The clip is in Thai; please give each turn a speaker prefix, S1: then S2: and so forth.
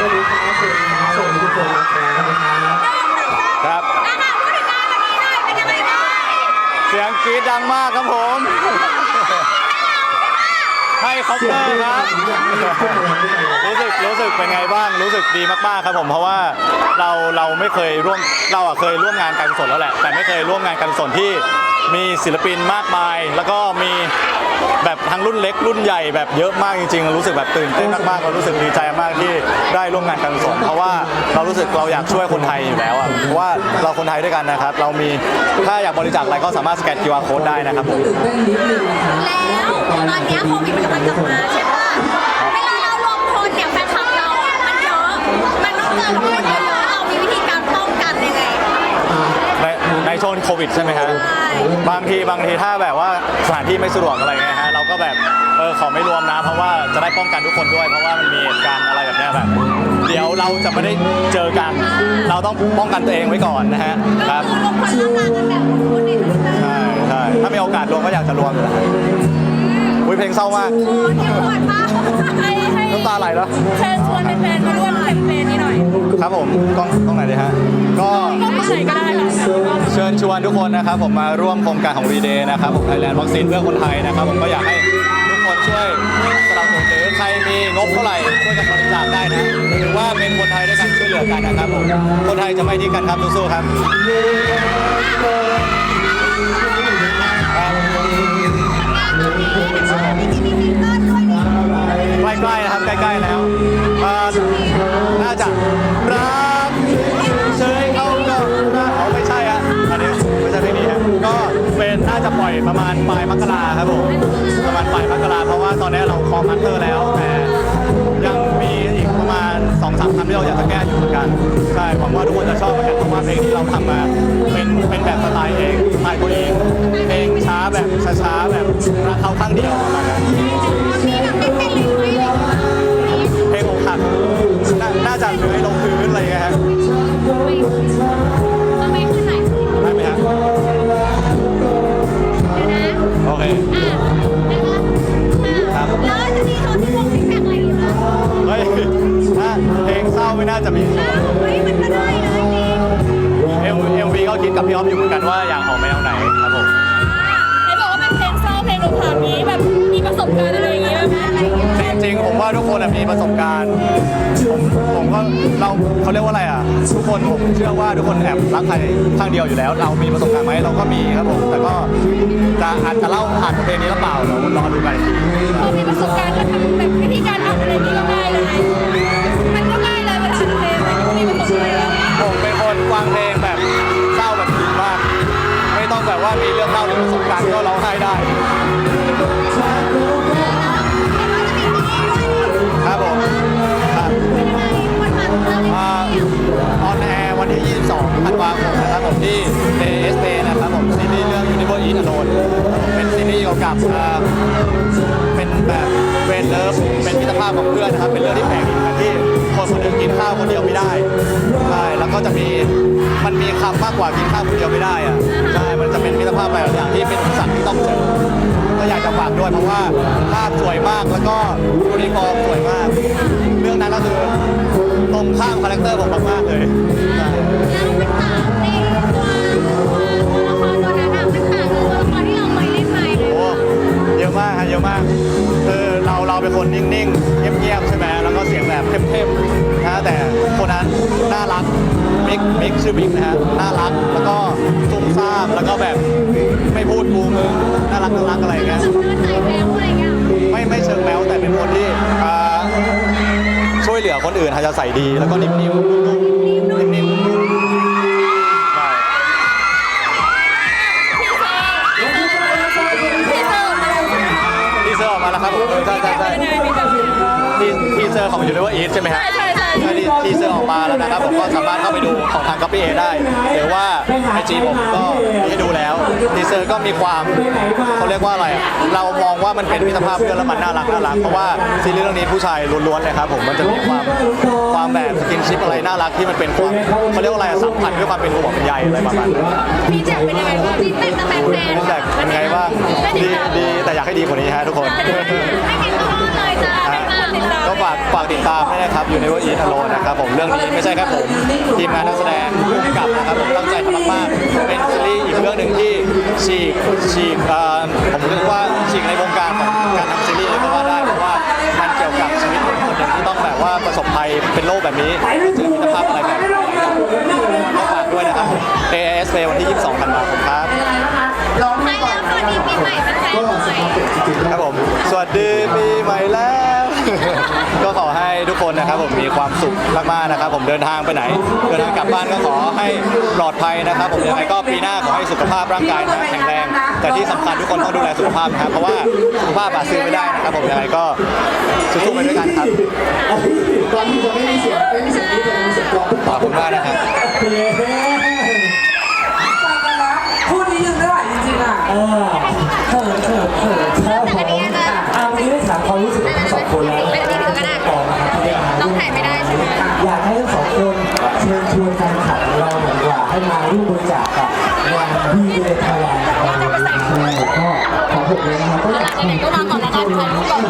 S1: สวัสดีครับสวัสดีครับสวัสดีทุกคนนะครับ
S2: ครับ
S3: อะค่ะพูดถึงงานวันนี้หน่อยเป็นยังไงบ้าง
S2: เสียงกรี๊ดดังมากครับผม ให้คอปเตอร์ครับ รู้สึกรู้สึกเป็นไงบ้าง รู้สึกดีมากๆครับผม เพราะว่าเราเราไม่เคยร่วมเราอะเคยร่วมงานการกุศลแล้วแหละ แต่ไม่เคยร่วมงานการกุศลที่มีศิลปินมากมาย แล้วก็มี แบบทั้งรุ่นเล็กรุ่นใหญ่แบบเยอะมากจริงๆ รู้สึกแบบตื่นเต้นมากๆเรารู้สึกดีใจมากที่ได้ร่วมงานการกุศลเพราะว่าเรารู้สึกเราอยากช่วยคนไทยอยู่แล้วอะเพราะว่าเราคนไทยด้วยกันนะครับ เรามีถ้าอยากบริจาคอะไรก็สามารถสแกน QR code ได้นะครับผม
S3: แล้วตอนเนี้ยโควิดมันกำลังกลับมาใช่ปะเวลาเรารวมคนเนี่ยแฟนคลับเราอะมันเยอะ มันต้องเกับคนเยอะๆเรามีวิธีการป้องกันยังไง
S2: ในใน ช่วงโควิดใช่ไหมฮะ
S3: ใช่
S2: บางทีบางทีถ้าแบบว่าสถานที่ไม่สะดวกอะไรเงี้ยฮะเราก็แบบเออขอไม่รวมนะ เพราะว่าจะได้ป้องกันทุกคนด้วย เพราะว่ามันมีเหตุการณ์อะไรแบบเนี้ยแบบ เดี๋ยวเราจะไม่ได้เจอกัน เราต้องป้องกันตัวเองไว้ก่อนนะฮะค
S3: ก็
S2: รับ
S3: คือรวมคนร่วมงานกันแบบคุณในทุกๆ
S2: ใช่ใช่ถ้ามีโอกาสรวมก็อยากจะรวมอยู่แล้วอุ้ยเพลงเศร้ามาก
S3: คนที่ปวดปะให้ให้
S2: น้ำตาไหลแล้ว
S3: เชิญชวนแฟนๆมาร่วมแคมเปญนี้หน่อย
S2: ครับผมกล้องกล้องไหนดีฮะก็
S3: ก็ที่ไหนก็ได้ค่ะ
S2: เชิญชวนทุกคนนะครับ ผมมาร่วมโครงการของ V-Day นะครับผมไทยแลนด์วัคซีนเพื่อคนไทยนะครับ ผมก็อยากให้ทุกคนช่วยสนับสนุนหรือใครมีงบเท่าไหร่ช่วยกันบริจาคได้นะหรือว่าเป็นคนไทยด้วยกันช่วยเหลือกันนะครับผมคนไทยจะไม่ทิ้งกันครับสู้ๆครับใกล้ๆนะครับ ใกล้ๆแล้วอ่อน่าจะรักเฉยเขาก็รักเอาไม่ใช่ฮะอันนี้ไม่ใช่เพลงนี้ฮะก็เป็นน่าจะปล่อยประมาณปลายมกราครับผมประมาณปลายมกราเพราะว่าตอนนี้เราคอมมาสเตอร์แล้วแต่ยังมีอีกประมาณ2อสามคำที่เราอยากจะแก้อยู่เหมือนกันใช่หวังว่าทุกคนจะชอบเหมือนกันเพราะว่าเพลงที่เราทำมาเป็นเป็นแบบสไตล์เองสไตล์ตัวเองเพลงช้าแบบช้าๆแบบรักเขาข้างเดียวประมาณนั้นาน่าจะเลื้อยลงพื้นอะไรเงี้ยฮะได้ไหมฮะโอเคครับเฮ้ยถ้าเพลงเศร้าไม่น่าจะมีเอ็มเอ็มวีก็คิดกับพี่ออฟอยู่เหมือนกันว่าอยากออกมาแนวไหนครับผม จริงๆผมว่าทุกคนอะมีประสบการณ์ผมผมก็เราเขาเรียกว่าอะไรอะ ทุกคนผมเชื่อว่าทุกคนแอบรักใครข้างเดียวอยู่แล้ว เรามีประสบการณ์ไหมเราก็มีครับผมแต่ก็จะอาจจะเล่าผ่านบทเพลงนี้หรือเปล่าเดี๋ยวรอดูกันอีกทีผม ว่ามีเรื่องเล่าหรือประสบการณ์ก็ร้องไห้ได้ ครับผมครับอ่าออนแอร์วันที่ 22ธันวาคมนะครับผมที่ ASP นะครับผมซีรีส์เรื่อง Universe Eat Alone เป็นซีรีส์เกี่ยวกับอ่าเป็นแบบเวนเลิฟเป็นมิตรภาพของเพื่อนนะครับ เป็นเรื่องที่แปลกอีกนะที่ คนคนหนึงกินข้าวคนเดียวไม่ได้ใช่แล้วก็จะมีมันมีคำมากกว่ากินข้าวคนเดียวไม่ได้อะใช่มันจะเป็นมิตรภาพหลายอย่างที่เป็นอุปสรรคที่ต้องเจอก็อยากจะฝากด้วยเพราะว่าภาพสวยมากแล้วก็ยูนิฟอร์มสวยมาก เรื่องนั้นก็คือตรงข้ามคาแรคเตอร์ผมมากๆเลยใช่โอ้เยอะมากฮะเยอะมากคือเราเราเป็นคนนิ่งๆเงียบๆใช่ไหมแล้วก็เสียงแบบเข้มๆ มิกมิกชื่อมิกนะฮะน่ารักแล้วก็ซุ่มซ่ามแล้วก็แบบไม่พูดกูมึงน่ารักน่ารักอะไรอย่างเงี้ย ไม่ไม่เชิงแมวแต่เป็นคนที่อ่าช่วยเหลือคนอื่นอาจจะใส่ดี แล้วก็นิ่มๆนุ่มๆนิ่มๆใช่ทีเซอร์ออกมาแล้วครับผมเออใช่ใช่ใช่ทีทีเซอร์ของยูนิเวอร์อีใช่ไหมครั บ
S3: ใช่ใช่ใช่
S2: ใช่ทีทีเซอร์ออกมาแล้วนะครับผมก็สามารถเข้าไปดูของทาง Copy A ได้หรือว่าไอจีผมก็มีให้ดูแล้วทีเซอร์ก็มีความเขาเรียกว่าอะไรอะเรามองว่ามันเป็นมิตรภาพเพื่อนแล้วมันน่ารักน่ารักเพราะว่าซีรีส์เรื่องนี้ผู้ชายล้วนๆเลยครับผมมันจะมีความความแบบสกินชิปอะไรน่ารักที่มันเป็นความเขาเรียกว่าอะไรอะสัมผัสด้วยความเป็นห่วงเป็นใยอะไรประมาณนั้น
S3: ฟีดแบ็กเป็นยังไงบ้างฟีดแบ็กจากแฟน
S2: ฟีดแบ็กเป็นไงบ้างดีดีแต่อยากให้ดีกว่านี้ฮะทุกคน
S3: ให้า
S2: กฝากติดตามด้วยนะครับอยู่ในวันอีทโลนะครับผมเรื่องนี้ไม่ใช่แค่ผมทีมงานนักแสดงผู้กำกับนะครับผมตั้งใจทำมากๆเป็นซีรีส์อีกเรื่องหนึ่งที่ฉีกฉีกเอ่อผมเรียกว่าฉีกในวงการของการทำซีรีส์เลยก็ว่าได้เพราะว่ามันเกี่ยวกับชีวิตของคนหนึ่งที่ต้องแบบว่าประสบภัยเป็นโรคแบบนี้เจอมิตรภาพอะไรแบบนี้ก็ฝากด้วยนะครับผม AIS Play วันที่ 22ธันวาคมครับ
S3: ใช่แล้วสวัสดีปีใหม่เป็นแฟนๆหน่อย
S2: ครับผมสวัสดีปีใหม่แล้วก็ขอให้ ทุกคนนะครับผมมีความสุขมากๆนะครับ ผมเดินทางไปไหน เดินทางกลับบ้านก็ขอให้ปลอดภัยนะครับ ผมยังไงก็ปีหน้าขอให้สุขภาพร่างกายนะแข็งแรง แต่ที่สำคัญทุกคนต้องดูแลสุขภาพนะครับเพราะว่าสุขภาพอาจซื้อไม่ได้นะครับผมยังไงก็สู้ๆไปด้วยกันครับ
S1: ตอนที่จะไม่มีเสียงไม่มีเสียงนี้จะมีเสียงกรอง
S2: ขอบคุณมากนะครับ
S1: ชิญชวนแฟนคลับของเราหน่อยดีกว่าให้มาร่วมบริจาคกับงานวีเดทวายของเราก็ของผมเองนะครับก็อยาก
S3: ไหนๆก็มาก่อนแล้วกันถ่ายรูปก่อน
S1: เรื่อง